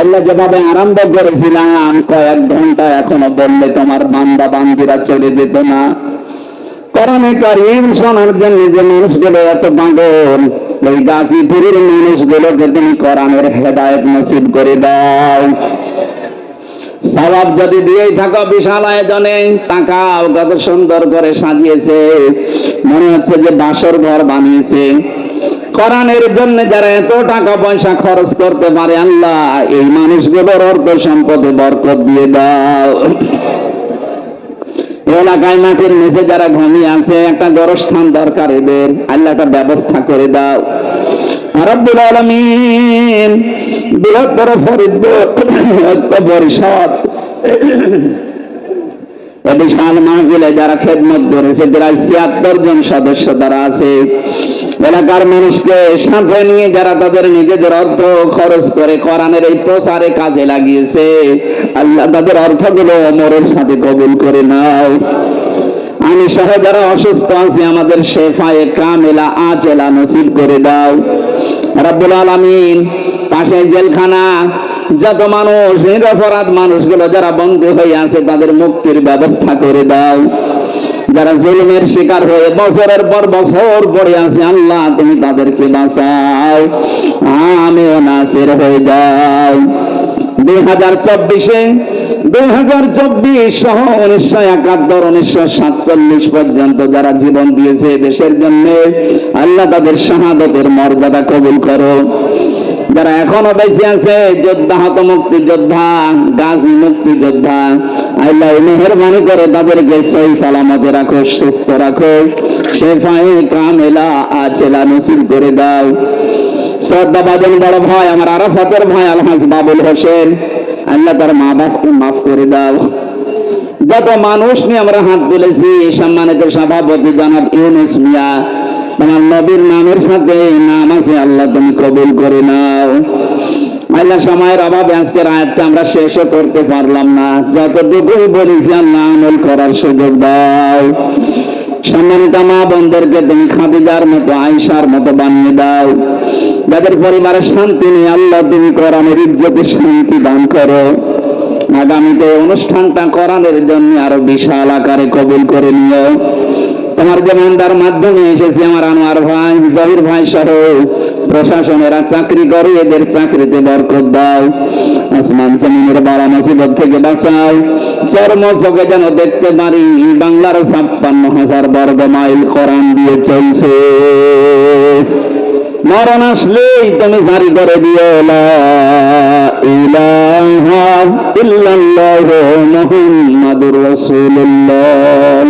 আল্লাহ যেভাবে আরম্ভ করেছিলাম, কয়েক ঘণ্টা এখনও বললে তোমার বান্দা বান্দিরা ছেড়ে যেত না। করণে কারিম শোনার জন্য যে মানুষগুলো এত পাগল, ওই গাজীপুরের মানুষগুলোকে তুমি কোরআনের হেদায়ত নসিব করে দাও। সবাব যদি দিয়েই থাকো বিশাল আয়োজনে, তাকাও কত সুন্দর করে সাজিয়েছে। মনে হচ্ছে যে বাসর ঘর বানিয়েছে। কোরআনের জন্য যারা এত টাকা পয়সা খরচ করতে পারে, আল্লাহ, এই মানুষগুলোর অর্থ সম্পদে বরকত দিয়ে দাও। এলাকায় মাটির নিচে যারা ঘুমিয়ে আছে, একটা গরস্থান দরকার এদের। আল্লাহ একটা ব্যবস্থা করে দাও। রব্বুল আলামিন বৃহত্তর ফরিদপুর পরিষদ বিশাল মাহফিলে যারা খেদমত করেছে, প্রায় ছিয়াত্তর জন সদস্য তারা আছে। এলাকার মানুষকে সাথে নিয়ে যারা তাদের নিজেদের অর্থ খরচ করে কোরআনের এই প্রচারে কাজে লাগিয়েছে, আল্লাহ তাদের অর্থগুলো অমরের সাথে কবুল করে নাও। আমি সহ যারা অসুস্থ আছি, আমাদের শেফায়ে কামেলা আজেলা নসিব করে দাও। রাব্বুল আলামিন পাশে জেলখানা, যত মানুষ, নিরপরাধ মানুষগুলো যারা বন্দী হয়ে আছে, তাদের মুক্তির ব্যবস্থা করে দাও। যারা জেলমের শিকার হয়ে বছরের পর বছর পড়ে আছে, আল্লাহ তুমি তাদেরকে বাঁচাও। আমিও নাসির হয়ে যাও। দুই হাজার চব্বিশে, দুই হাজার চব্বিশ সহ উনিশশো একাত্তর, উনিশশো সাতচল্লিশ পর্যন্ত যারা জীবন দিয়েছে দেশের জন্য, আল্লাহ তাদের শাহাদতের মর্যাদা কবুল করো। যারা এখনও বেঁচে আছে, যোদ্ধা হত মুক্তি যোদ্ধা গাজী মুক্তি যোদ্ধা আল্লাহ মেহরবানি করে তাদেরকে সহি সালামতে রাখো, সুস্থ রাখো। শেফাই কামেলা আচেলা নসিব করে দাও। বড় ভাই, আমার ভাই, আলহাজ বাবুল হোসেন, আল্লাহ তার মা বাপকে মাফ করে দাও। যত মানুষ নিয়ে আমরা হাত তুলেছি, সম্মানিত সভাপতি জনাব ইউনুস মিয়া তোমার নবীর নামের সাথে নাম আছে, আল্লাহ তুমি কবুল করে নাও। আল্লাহ সময়ের অভাবে আজকের আয়াতটা আমরা শেষও করতে পারলাম না। যতটুকুই বলেছি আল্লাহ আমল করার সুযোগ দাও। সম্মানিত মা বোনদেরকে তুমি খাদিজার মতো আয়সার মতো বানিয়ে দাও। যাদের পরিবারের শান্তি নেই, আল্লাহ তুমি কোরআনের ইজ্জতে শান্তি দান করো। আগামীতে অনুষ্ঠানটা কোরআনের জন্য আরও বিশাল আকারে কবুল করে নিও। তোমার জমানদার মাধ্যমে এসেছে আমার আনোয়ার ভাই, জহির ভাই সহ। প্রশাসনেরা চাকরি করে, এদের চাকরিতে বরকত দাও। আসমান জমিনের বাড়া মুসিবত থেকে বাঁচাও। চর্ম চোখে যেন দেখতে পারি, বাংলার ছাপ্পান্ন হাজার বর্গ মাইল কোরআন দিয়ে চলছে। মরণ আসলেই তুমি জারি করে দিও ইল্লাল্লাহু মুহাম্মাদুর রাসূলুল্লাহ।